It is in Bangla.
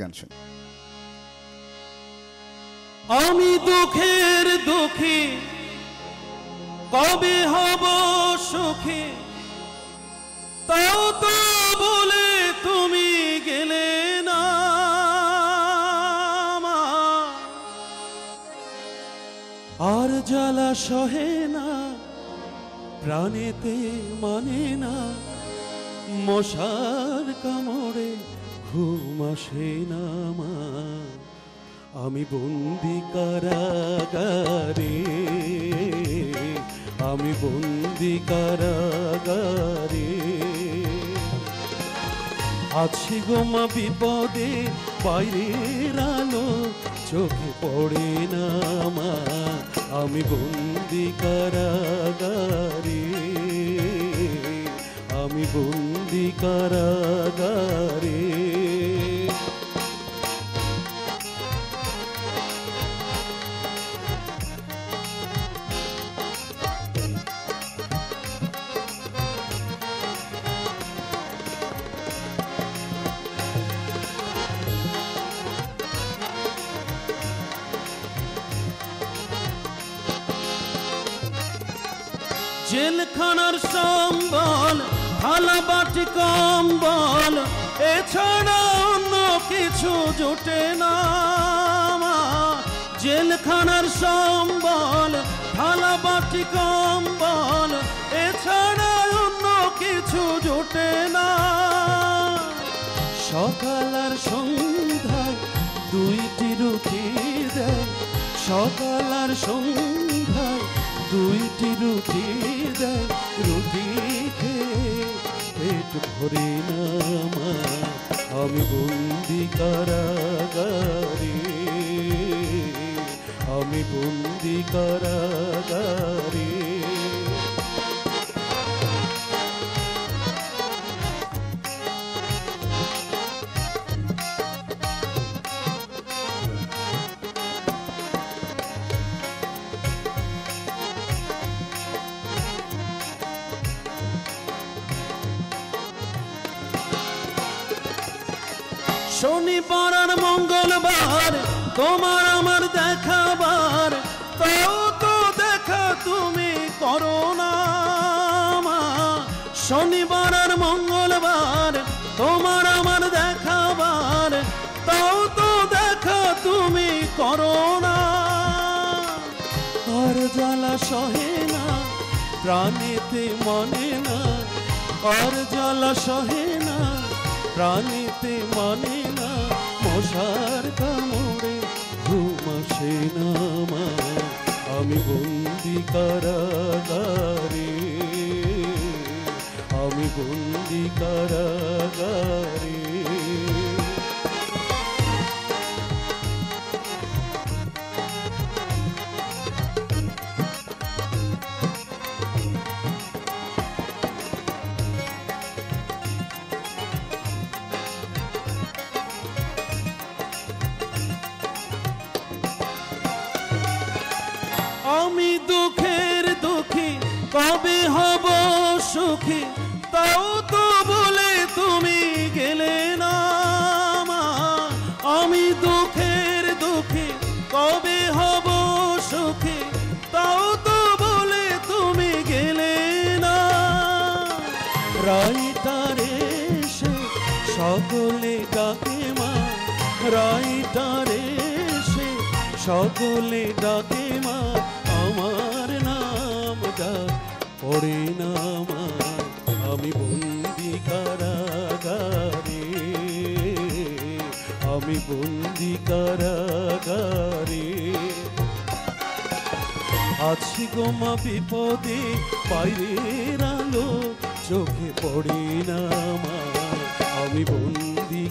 গান শুনি আমি দুঃখের দুঃখী, কবে হব সুখী তাও তো বলে তুমি গেলে না। আর জ্বালা সহে না, প্রাণেতে মানে না, মশার কামড়ে ঘুম আসে না আমি বন্দি কারাগারে, আমি বন্দি কারাগারে। আছি গোমা বিপদে, বাইরের আলো চোখে পড়ে না আমার। আমি বন্দি কারাগারে, আমি বন্দি কারাগারে। জেলখানার সম্বল থালা বাটি কম্বল, এছাড়া অন্য কিছু জোটে না জেলখানার সম্বল থালা বাটি কম্বল, এছাড়া অন্য কিছু জোটে না। সকাল আর সন্ধ্যায় দুইটি রুটি দেয়। সকাল আর সন্ধ্যায় দুইটি রুটি না আমি বন্দি কারাগারে আমি বন্দি কারাগারে। শনিবার আর মঙ্গলবার, তোমার আমার দেখাবার। তাও তো দেখা তুমি করো না। শনিবার আর মঙ্গলবার, তোমার আমার দেখাবার। তাও তো দেখা তুমি করো না। জ্বালা সহে না, প্রাণীতে মনে না। আর জ্বালা সহে না প্রাণীতে মানে না মশার কামড়ে ঘুম আসে না। আমি বন্দি কারাগারে আমি বন্দি কারাগারে সুখী, তাও তো বলে তুমি গেলে না আমি দুঃখের দুঃখী, কবে হব সুখী? তাও তো বলে তুমি গেলে না। রাইটারে সে সকলে ডাকে মা। রাইটারে সে সকলে ডাকে মা। আমার নাম ডাক পড়ে না মা আমি বন্দি কারাগারে আমি বন্দি কারাগারে আছি গোমা বিপদে বাইরের আলো চোখে পড়ে না মা। আমি বন্দি